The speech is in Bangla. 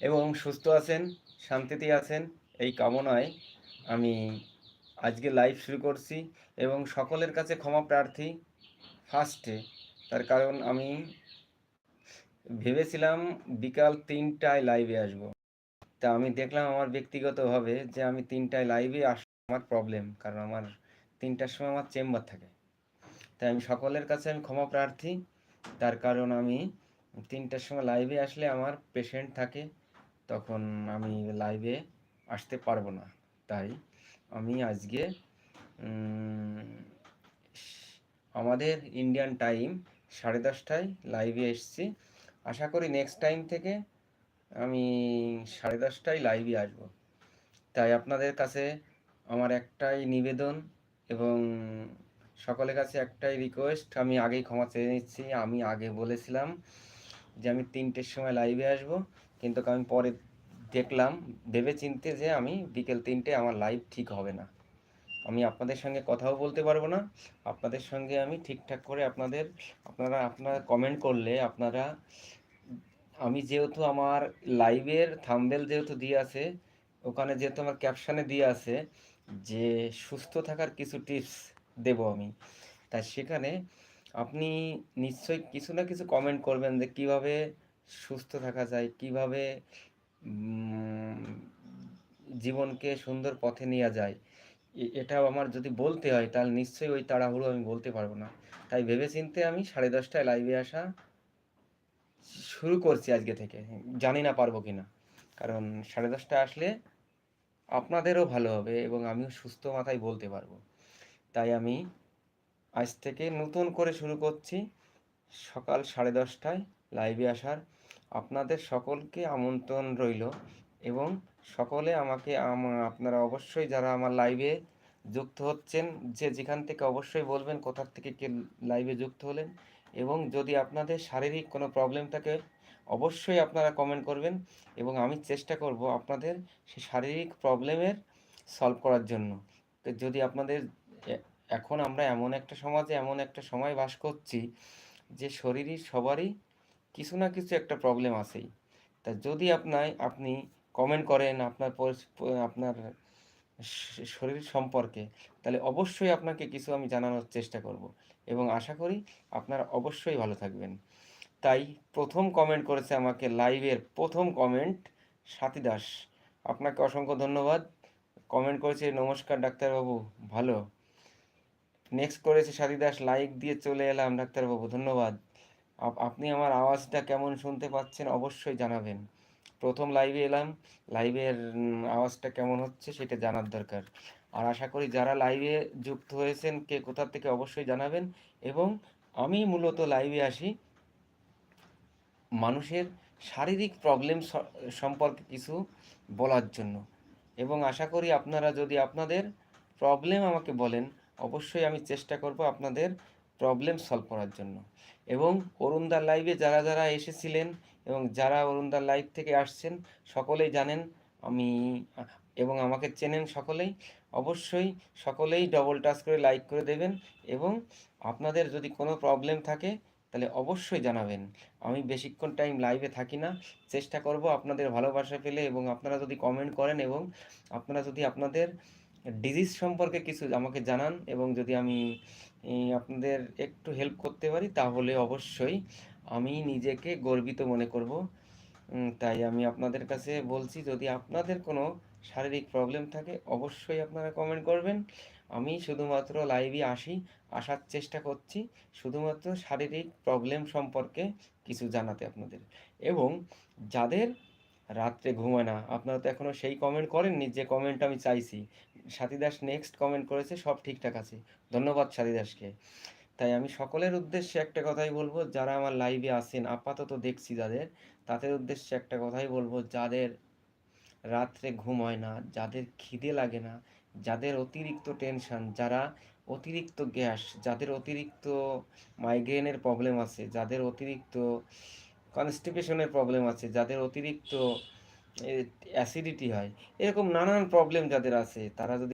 এবং সুস্থ আছেন, শান্তিতে আছেন, এই কামনায় আমি আজকে লাইভ শুরু করছি এবং সকলের কাছে ক্ষমা প্রার্থী ফার্স্টে তার কারণ আমি ভেবেছিলাম বিকাল তিনটায় লাইভে আসব। তা আমি দেখলাম আমার ব্যক্তিগতভাবে যে আমি তিনটায় লাইভে আস আমার প্রবলেম কারণ আমার তিনটার সময় আমার চেম্বার থাকে। তাই আমি সকলের কাছে আমি ক্ষমা প্রার্থী। তার কারণ আমি তিনটার সময় লাইভে আসলে আমার পেশেন্ট থাকে। তখন আমি লাইভে আসতে পারব না। তাই আমি আজকে আমাদের ইন্ডিয়ান টাইম সাড়ে দশটায় লাইভে এসছি। আশা করি নেক্সট টাইম থেকে আমি সাড়ে দশটায় লাইভে আসব। তাই আপনাদের কাছে আমার একটাই নিবেদন এবং সকলের কাছে একটাই রিকোয়েস্ট আমি আগেই ক্ষমা চেয়ে নিচ্ছি, আমি আগে বলেছিলাম যে আমি তিনটের সময় লাইভে আসব। কিন্তু আমি পরে দেখলাম, ভেবে চিনতে যে আমি বিকেল তিনটে আমার লাইভ ঠিক হবে না। আমি আপনাদের সঙ্গে কথাও বলতে পারব না। আপনাদের সঙ্গে আমি ঠিকঠাক করে আপনাদের, আপনারা আপনারা কমেন্ট করলে আপনারা, আমি যেহেতু আমার লাইভের থামবেল যেহেতু দিয়ে আছে, ওখানে যেহেতু আমার ক্যাপশানে দিয়ে আছে যে সুস্থ থাকার কিছু টিপস দেব আমি। তাই সেখানে আপনি নিশ্চয়ই কিছু না কিছু কমেন্ট করবেন যে কীভাবে সুস্থ থাকা যায়, কীভাবে জীবনকে সুন্দর পথে নেওয়া যায় এটাও আমার যদি বলতে হয়, তাহলে নিশ্চয়ই ওই তাড়াহুড়ো আমি বলতে পারব না। তাই ভেবে চিনতে আমি সাড়ে দশটায় লাইভে আসা শুরু করছি আজকে থেকে। জানি না পারব কি না কারণ সাড়ে দশটায় আসলে আপনাদেরও ভালো হবে এবং আমিও সুস্থ মাথায় বলতে পারব। তাই আমি আজ থেকে নতুন করে শুরু করছি সকাল সাড়ে দশটায়। লাইভে আসার। আপনাদের সকলকে আমন্ত্রণ রইল এবং সকলে আমাকে আপনারা অবশ্যই যারা আমার লাইভে যুক্ত হচ্ছেন, যে যেখান থেকে অবশ্যই বলবেন কোথার থেকে কে লাইভে যুক্ত হলেন এবং যদি আপনাদের শারীরিক কোনো প্রবলেম থাকে, অবশ্যই আপনারা কমেন্ট করবেন এবং আমি চেষ্টা করব আপনাদের সেই শারীরিক প্রবলেমের সলভ করার জন্য। যদি আপনাদের এখন আমরা এমন একটা সমাজে এমন একটা সময় বাস করছি যে শরীরই সবারই কিছু না কিছু একটা প্রবলেম আছেই। তা যদি আপনার আপনি কমেন্ট করেন আপনার আপনার শরীর সম্পর্কে, তাহলে অবশ্যই আপনাকে কিছু আমি জানানোর চেষ্টা করব এবং আশা করি আপনারা অবশ্যই ভালো থাকবেন। তাই প্রথম কমেন্ট করেছে আমাকে লাইভের প্রথম কমেন্ট সাথী দাস। আপনাকে অসংখ্য ধন্যবাদ। কমেন্ট করেছে, নমস্কার ডাক্তারবাবু, ভালো। নেক্সট করেছে সাথী দাস লাইক দিয়ে চলে এলাম ডাক্তারবাবু, ধন্যবাদ। আপনি আমার আওয়াজটা কেমন শুনতে পাচ্ছেন অবশ্যই জানাবেন। প্রথম লাইভে এলাম লাইভের আওয়াজটা কেমন হচ্ছে সেটা জানার দরকার। আর আশা করি যারা লাইভে যুক্ত হয়েছেন কে কোথা থেকে অবশ্যই জানাবেন এবং আমি মূলত লাইভে আসি মানুষের শারীরিক প্রবলেম সম্পর্কে কিছু বলার জন্য। এবং আশা করি আপনারা যদি আপনাদের প্রবলেম আমাকে বলেন, অবশ্যই আমি চেষ্টা করব আপনাদের প্রবলেম সলভ করার জন্য। এবং অরুণদার লাইভে যারা যারা এসেছিলেন এবং যারা অরুণদার লাইভ থেকে আসছেন, সকলেই জানেন আমি, এবং আমাকে চেনেন সকলেই, অবশ্যই সকলেই ডবল টাচ করে লাইক করে দেবেন এবং আপনাদের যদি কোনো প্রবলেম থাকে, তাহলে অবশ্যই জানাবেন। আমি বেশিক্ষণ টাইম লাইভে থাকি না। চেষ্টা করব আপনাদের ভালোবাসা পেলে এবং আপনারা যদি কমেন্ট করেন এবং আপনারা যদি আপনাদের ডিজিজ সম্পর্কে কিছু আমাকে জানান এবং যদি আমি আপনাদের একটু হেল্প করতে পারি, তাহলে অবশ্যই আমি নিজেকে গর্বিত মনে করব। তাই আমি আপনাদের কাছে বলছি, যদি আপনাদের কোনো শারীরিক প্রবলেম থাকে, অবশ্যই আপনারা কমেন্ট করবেন। আমি শুধুমাত্র লাইভে আসি, আসার চেষ্টা করছি, শুধুমাত্র শারীরিক প্রবলেম সম্পর্কে কিছু জানাতে আপনাদের। এবং যাদের রাত্রে ঘুমায় না, আপনারা তো এখনও সেই কমেন্ট করেননি যে কমেন্ট আমি চাইছি। সাথী দাস নেক্সট কমেন্ট করেছে, সব ঠিকঠাক আছে। ধন্যবাদ সাথী দাসকে তাই আমি সকলের উদ্দেশ্যে একটা কথাই বলব, যারা আমার লাইভে আসেন আপাতত দেখছি যাদের তাদের উদ্দেশ্যে একটা কথাই বলব, যাদের রাত্রে ঘুম হয় না, যাদের খিদে লাগে না, যাদের অতিরিক্ত টেনশন যারা অতিরিক্ত গ্যাস যাদের অতিরিক্ত মাইগ্রেনের প্রবলেম আছে, যাদের অতিরিক্ত কনস্টিপেশনের প্রবলেম আছে, যাদের অতিরিক্ত অ্যাসিডিটি হয়। এরকম নানান প্রবলেম যাদের আছে তারা যদি